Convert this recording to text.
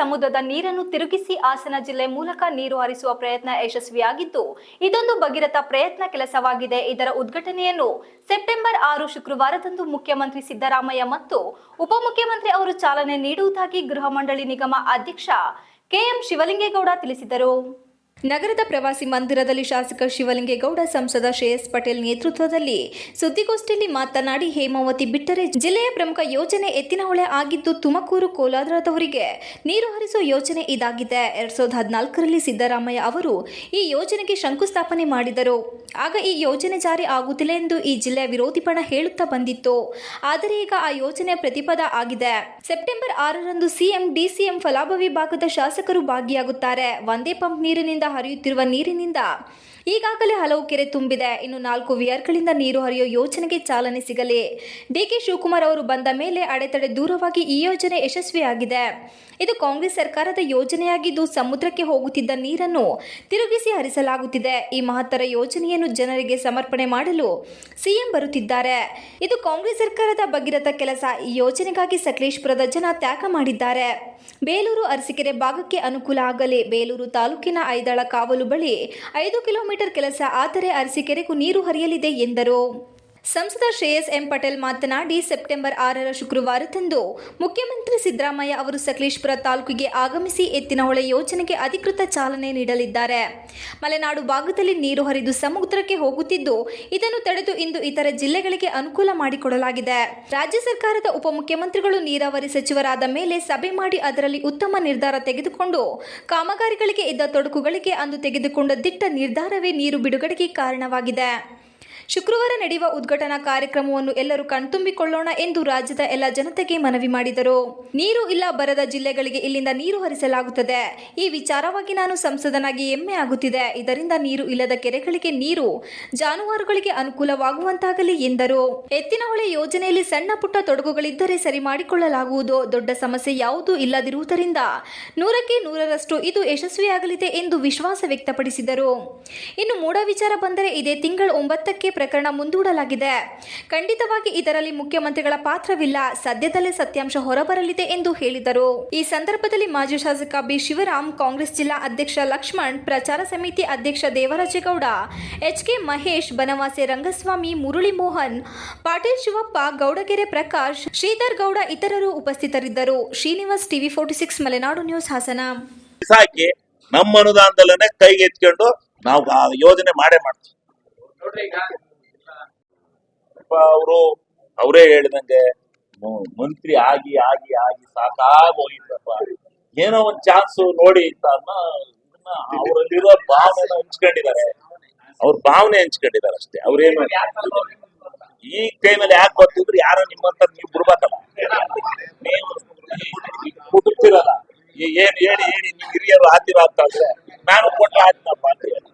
ಸಮುದ್ರದ ನೀರನ್ನು ತಿರುಗಿಸಿ ಹಾಸನ ಜಿಲ್ಲೆ ಮೂಲಕ ನೀರು ಹರಿಸುವ ಪ್ರಯತ್ನ ಯಶಸ್ವಿಯಾಗಿದ್ದು, ಇದೊಂದು ಭಗೀರಥ ಪ್ರಯತ್ನ ಕೆಲಸವಾಗಿದೆ. ಇದರ ಉದ್ಘಾಟನೆಯನ್ನು ಸೆಪ್ಟೆಂಬರ್ ಆರು ಶುಕ್ರವಾರದಂದು ಮುಖ್ಯಮಂತ್ರಿ ಸಿದ್ದರಾಮಯ್ಯ ಮತ್ತು ಉಪಮುಖ್ಯಮಂತ್ರಿ ಅವರು ಚಾಲನೆ ನೀಡುವುದಾಗಿ ಗೃಹ ಮಂಡಳಿ ನಿಗಮ ಅಧ್ಯಕ್ಷ ಕೆಎಂ ಶಿವಲಿಂಗೇಗೌಡ ತಿಳಿಸಿದರು. ನಗರದ ಪ್ರವಾಸಿ ಮಂದಿರದಲ್ಲಿ ಶಾಸಕ ಶಿವಲಿಂಗೇಗೌಡ, ಸಂಸದ ಶ್ರೇಯಸ್ ಪಟೇಲ್ ನೇತೃತ್ವದಲ್ಲಿ ಸುದ್ದಿಗೋಷ್ಠಿಯಲ್ಲಿ ಮಾತನಾಡಿ, ಹೇಮಾವತಿ ಬಿಟ್ಟರೆ ಜಿಲ್ಲೆಯ ಪ್ರಮುಖ ಯೋಜನೆ ಎತ್ತಿನಹೊಳೆ ಆಗಿದ್ದು ತುಮಕೂರು ಕೋಲಾರದವರಿಗೆ ನೀರು ಹರಿಸುವ ಯೋಜನೆ ಇದಾಗಿದೆ. ಎರಡ್ ಸಾವಿರದ ಹದಿನಾಲ್ಕರಲ್ಲಿ ಸಿದ್ದರಾಮಯ್ಯ ಅವರು ಈ ಯೋಜನೆಗೆ ಶಂಕುಸ್ಥಾಪನೆ ಮಾಡಿದರು. ಆಗ ಈ ಯೋಜನೆ ಜಾರಿ ಆಗುತ್ತಿಲ್ಲ ಎಂದು ಈ ಜಿಲ್ಲೆಯ ವಿರೋಧಿ ಪಣ ಹೇಳುತ್ತಾ ಬಂದಿತ್ತು. ಆದರೆ ಈಗ ಆ ಯೋಜನೆ ಪ್ರತಿಪದ ಆಗಿದೆ. ಸೆಪ್ಟೆಂಬರ್ ಆರರಂದು ಸಿಎಂ, ಡಿಸಿಎಂ ಫಲಾಭವಿ ಭಾಗದ ಶಾಸಕರು ಭಾಗಿಯಾಗುತ್ತಾರೆ. ಒಂದೇ ಪಂಪ್ ನೀರಿನಿಂದ ಹರಿಯುತ್ತಿರುವ ನೀರಿನಿಂದ. ಈಗಾಗಲೇ ಹಲವು ಕೆರೆ ತುಂಬಿದೆ. ಇನ್ನು ನಾಲ್ಕು ವಿಯರ್ಗಳಿಂದ ನೀರು ಹರಿಯೋ ಯೋಜನೆಗೆ ಚಾಲನೆ ಸಿಗಲಿ. ಡಿಕೆ ಶಿವಕುಮಾರ್ ಅವರು ಬಂದ ಮೇಲೆ ಅಡೆತಡೆ ದೂರವಾಗಿ ಈ ಯೋಜನೆ ಯಶಸ್ವಿಯಾಗಿದೆ. ಇದು ಕಾಂಗ್ರೆಸ್ ಸರ್ಕಾರದ ಯೋಜನೆಯಾಗಿದ್ದು ಸಮುದ್ರಕ್ಕೆ ಹೋಗುತ್ತಿದ್ದ ನೀರನ್ನು ತಿರುಗಿಸಿ ಹರಿಸಲಾಗುತ್ತಿದೆ. ಈ ಮಹತ್ತರ ಯೋಜನೆಯನ್ನು ಜನರಿಗೆ ಸಮರ್ಪಣೆ ಮಾಡಲು ಸಿಎಂ ಬರುತ್ತಿದ್ದಾರೆ. ಇದು ಕಾಂಗ್ರೆಸ್ ಸರ್ಕಾರದ ಭಗೀರಥ ಕೆಲಸ. ಈ ಯೋಜನೆಗಾಗಿ ಸಕಲೇಶ್ಪುರದ ಜನ ತ್ಯಾಗ ಮಾಡಿದ್ದಾರೆ. ಬೇಲೂರು ಅರಸಿಕೆರೆ ಭಾಗಕ್ಕೆ ಅನುಕೂಲ ಆಗಲಿ. ಬೇಲೂರು ತಾಲೂಕಿನ ಐದಳ ಕಾವಲು ಬಳಿ ಐದು ಕಿಲೋಮೀಟರ್ ಕೆಲಸ ಆದರೆ ಅರಸೀಕೆರೆಗೂ ನೀರು ಹರಿಯಲಿದೆ ಎಂದರು. ಸಂಸದ ಶ್ರೇಯಸ್ ಎಂ ಪಟೇಲ್ ಮಾತನಾಡಿ, ಸೆಪ್ಟೆಂಬರ್ ಆರರ ಶುಕ್ರವಾರದಂದು ಮುಖ್ಯಮಂತ್ರಿ ಸಿದ್ದರಾಮಯ್ಯ ಅವರು ಸಕಲೇಶ್ಪುರ ತಾಲೂಕಿಗೆ ಆಗಮಿಸಿ ಎತ್ತಿನಹೊಳೆ ಯೋಜನೆಗೆ ಅಧಿಕೃತ ಚಾಲನೆ ನೀಡಲಿದ್ದಾರೆ. ಮಲೆನಾಡು ಭಾಗದಲ್ಲಿ ನೀರು ಹರಿದು ಸಮುದ್ರಕ್ಕೆ ಹೋಗುತ್ತಿದ್ದು, ಇದನ್ನು ತಡೆದು ಇಂದು ಇತರ ಜಿಲ್ಲೆಗಳಿಗೆ ಅನುಕೂಲ ಮಾಡಿಕೊಡಲಾಗಿದೆ. ರಾಜ್ಯ ಸರ್ಕಾರದ ಉಪಮುಖ್ಯಮಂತ್ರಿಗಳು, ನೀರಾವರಿ ಸಚಿವರಾದ ಮೇಲೆ ಸಭೆ ಮಾಡಿ ಅದರಲ್ಲಿ ಉತ್ತಮ ನಿರ್ಧಾರ ತೆಗೆದುಕೊಂಡು, ಕಾಮಗಾರಿಗಳಿಗೆ ಇದ್ದ ತೊಡಕುಗಳಿಗೆ ಅಂದು ತೆಗೆದುಕೊಂಡ ದಿಟ್ಟ ನಿರ್ಧಾರವೇ ನೀರು ಬಿಡುಗಡೆಗೆ ಕಾರಣವಾಗಿದೆ. ಶುಕ್ರವಾರ ನಡೆಯುವ ಉದ್ಘಾಟನಾ ಕಾರ್ಯಕ್ರಮವನ್ನು ಎಲ್ಲರೂ ಕಣ್ತುಂಬಿಕೊಳ್ಳೋಣ ಎಂದು ರಾಜ್ಯದ ಎಲ್ಲ ಜನತೆಗೆ ಮನವಿ ಮಾಡಿದರು. ನೀರು ಇಲ್ಲ ಬರದ ಜಿಲ್ಲೆಗಳಿಗೆ ಇಲ್ಲಿಂದ ನೀರು ಹರಿಸಲಾಗುತ್ತದೆ. ಈ ವಿಚಾರವಾಗಿ ನಾನು ಸಂಸದನಾಗಿ ಹೆಮ್ಮೆ ಆಗುತ್ತಿದೆ. ಇದರಿಂದ ನೀರು ಇಲ್ಲದ ಕೆರೆಗಳಿಗೆ ನೀರು ಜಾನುವಾರುಗಳಿಗೆ ಅನುಕೂಲವಾಗುವಂತಾಗಲಿ ಎಂದರು. ಎತ್ತಿನಹೊಳೆ ಯೋಜನೆಯಲ್ಲಿ ಸಣ್ಣ ಪುಟ್ಟ ತೊಡಗುಗಳಿದ್ದರೆ ಸರಿ ಮಾಡಿಕೊಳ್ಳಲಾಗುವುದು. ದೊಡ್ಡ ಸಮಸ್ಯೆ ಯಾವುದೂ ಇಲ್ಲದಿರುವುದರಿಂದ ನೂರಕ್ಕೆ ನೂರರಷ್ಟು ಇದು ಯಶಸ್ವಿಯಾಗಲಿದೆ ಎಂದು ವಿಶ್ವಾಸ ವ್ಯಕ್ತಪಡಿಸಿದರು. ಇನ್ನು ಮೂಡ ವಿಚಾರ ಬಂದರೆ ಇದೇ ತಿಂಗಳು ಒಂಬತ್ತಕ್ಕೆ ಪ್ರಕರಣ ಮುಂದೂಡಲಾಗಿದೆ. ಖಂಡಿತವಾಗಿ ಇದರಲ್ಲಿ ಮುಖ್ಯಮಂತ್ರಿಗಳ ಪಾತ್ರವಿಲ್ಲ. ಸದ್ಯದಲ್ಲೇ ಸತ್ಯಾಂಶ ಹೊರಬರಲಿದೆ ಎಂದು ಹೇಳಿದರು. ಈ ಸಂದರ್ಭದಲ್ಲಿ ಮಾಜಿ ಶಾಸಕ ಬಿ ಶಿವರಾಮ್, ಕಾಂಗ್ರೆಸ್ ಜಿಲ್ಲಾ ಅಧ್ಯಕ್ಷ ಲಕ್ಷ್ಮಣ್, ಪ್ರಚಾರ ಸಮಿತಿ ಅಧ್ಯಕ್ಷ ದೇವರಾಜೇಗೌಡ, ಎಚ್ ಕೆ ಮಹೇಶ್, ಬನವಾಸೆ ರಂಗಸ್ವಾಮಿ, ಮುರಳಿ ಮೋಹನ್, ಪಾಟೀಲ್ ಶಿವಪ್ಪ, ಗೌಡಗೆರೆ ಪ್ರಕಾಶ್, ಶ್ರೀಧರ್ ಗೌಡ ಇತರರು ಉಪಸ್ಥಿತರಿದ್ದರು. Srinivas TV forty six, Malenadu news Hassan. ಸಾಕಿ ನಮ್ಮ ಅನುದಾನದಲ್ಲೇ ಕೈಗೆತ್ಕೊಂಡು ನಾವು ಯೋಜನೆ ಮಾಡೇ ಮಾಡ್ತೀವಿ. ಅವರು, ಅವರೇ ಹೇಳಿದಂಗೆ ಮಂತ್ರಿ ಆಗಿ ಆಗಿ ಆಗಿ ಸಾಕಾಗಿ ಹೋಗಿದ್ದಪ್ಪ ಏನೋ ಒಂದ್ ಚಾನ್ಸ್ ನೋಡಿ ಅಂತ ಇದನ್ನ ಅವರಲ್ಲಿರೋ ಭಾವನೆ ಹಂಚ್ಕೊಂಡಿದ್ದಾರೆ. ಅವ್ರ ಭಾವನೆ ಹಂಚ್ಕೊಂಡಿದ್ದಾರೆ ಅಷ್ಟೇ. ಅವ್ರೇನು ಈ ಟೈಮಲ್ಲಿ ಯಾಕೆ ಬರ್ತಿದ್ರು ಯಾರೋ ನಿಮ್ಮಂತ ನೀವು ಬಿಡ್ಬೇಕಲ್ಲ ನೀವು ಕುಟುಕ್ತಿರಲ್ಲ ಏನ್ ಹೇಳಿ ಹೇಳಿ, ನೀವು ಹಿರಿಯರು ಆತಿರ ಅಂತ ಅಂದ್ರೆ, ನಾನು ಕೊಟ್ಟ ಆಯ್ತಪ್ಪ ಅಂತ ಹೇಳಿ.